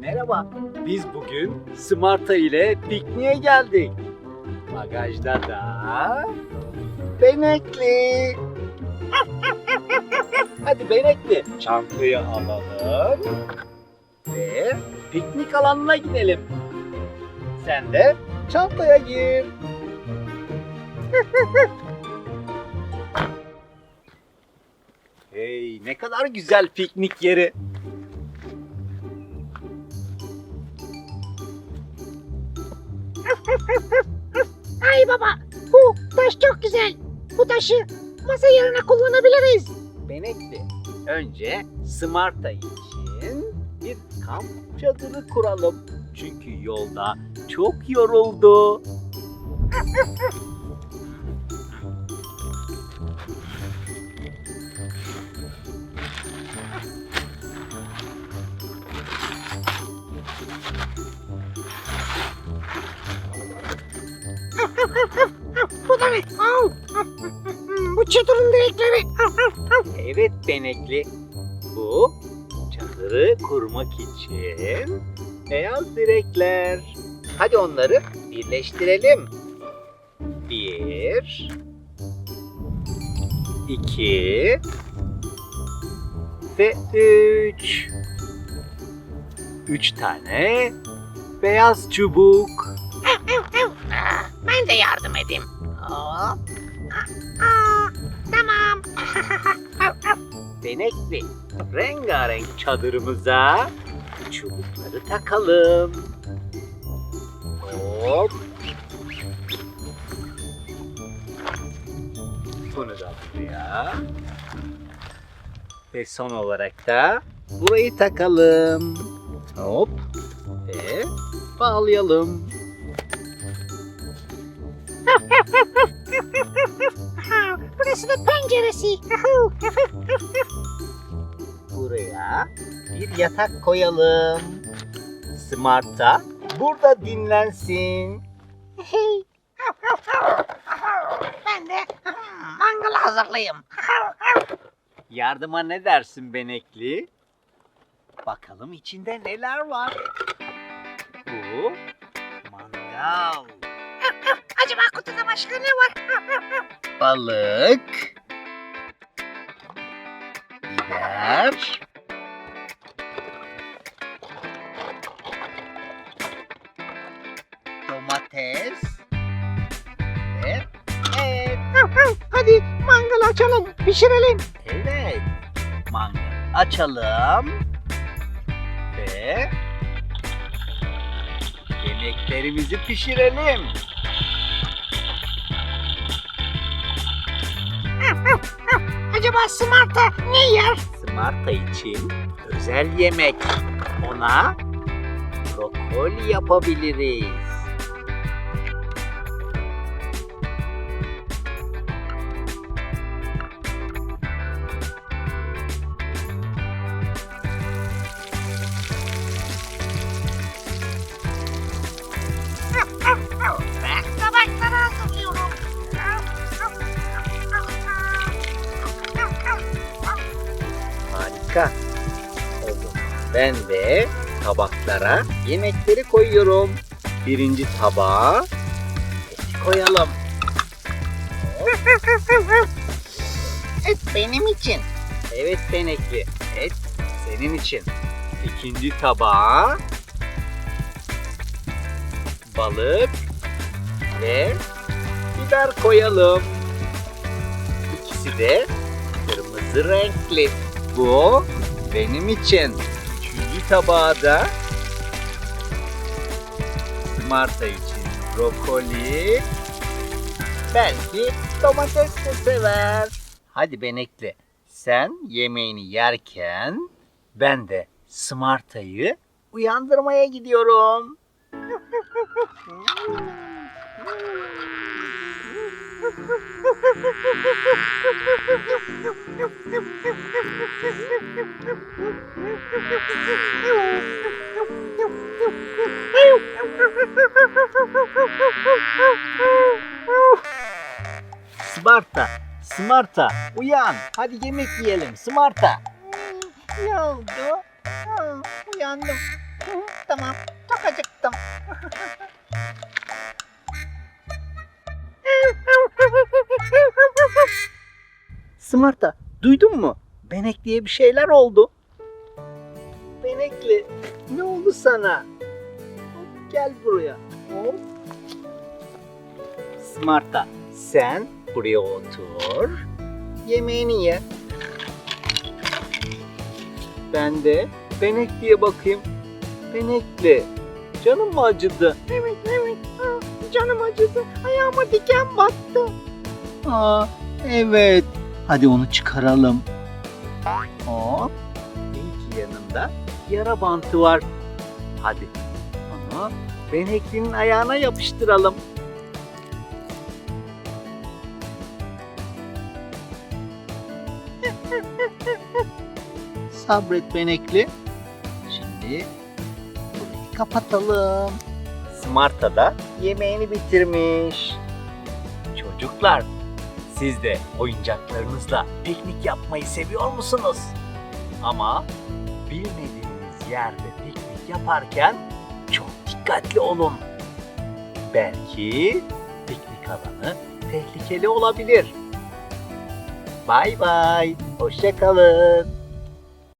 Merhaba. Biz bugün Smarta ile pikniğe geldik. Bagajda da Benekli. Hadi Benekli çantayı alalım ve piknik alanına gidelim. Sen de çantaya gir. hey ne kadar güzel piknik yeri. Baba bu taş çok güzel. Bu taşı masa yerine kullanabiliriz. Benekli. Önce Smarta için bir kamp çadırı kuralım. Çünkü yolda çok yoruldu. Bu da ne? Au. Bu çadırın direkleri. Evet Benekli. Bu çadırı kurmak için beyaz direkler. Hadi onları birleştirelim. Bir, iki ve üç. Üç tane beyaz çubuk. Ben de yardım edeyim. Aa, Aa, tamam. Benekli, rengarenk çadırımıza çubukları takalım. Hop. Bunu da buraya. Ve son olarak da burayı takalım. Hop. Ve bağlayalım. Burası da penceresi. Buraya bir yatak koyalım. Smart'a burada dinlensin. Ben de mangal hazırlayayım. Yardıma ne dersin Benekli? Bakalım içinde neler var. Bu mangal, Acaba kutuda başka ne var? Balık, biber, domates ve et. Hadi mangal açalım, pişirelim. Evet. Mangal açalım. Ve yemeklerimizi pişirelim. Acaba Smart'a ne yer? Smarta için özel yemek. Ona brokoli yapabiliriz. Harika. O zaman ben de tabaklara yemekleri koyuyorum. Birinci tabağa eti koyalım. Et benim için. Evet Benekli, et senin için. İkinci tabağa balık ve biber koyalım. İkisi de kırmızı renkli. Bu benim için. Üçüncü tabağa da Marta için brokoli. Belki domates de sever. Hadi Benekli, sen yemeğini yerken ben de Smarta'yı uyandırmaya gidiyorum. Smarta, Smarta uyan. Hadi yemek yiyelim Smarta. Ne oldu? Ha, uyandım. tamam. Çok acıktım. Smarta, duydun mu? Benekli'ye bir şeyler oldu. Benekli, ne oldu sana? Gel buraya. Smarta, sen buraya otur. Yemeğini ye. Ben de Benekli'ye bakayım. Benekli, canım mı acıdı? Evet evet. Aa, canım acıdı. Ayağıma diken battı. Aa, evet. Hadi onu çıkaralım. Hop. İlk yanında yara bantı var. Hadi onu Benekli'nin ayağına yapıştıralım. Sabret Benekli. Şimdi burayı kapatalım. Smarta da yemeğini bitirmiş. Çocuklar, siz de oyuncaklarınızla piknik yapmayı seviyor musunuz? Ama bilmediğiniz yerde piknik yaparken çok dikkatli olun. Belki piknik alanı tehlikeli olabilir. Bay bay, hoşça kalın.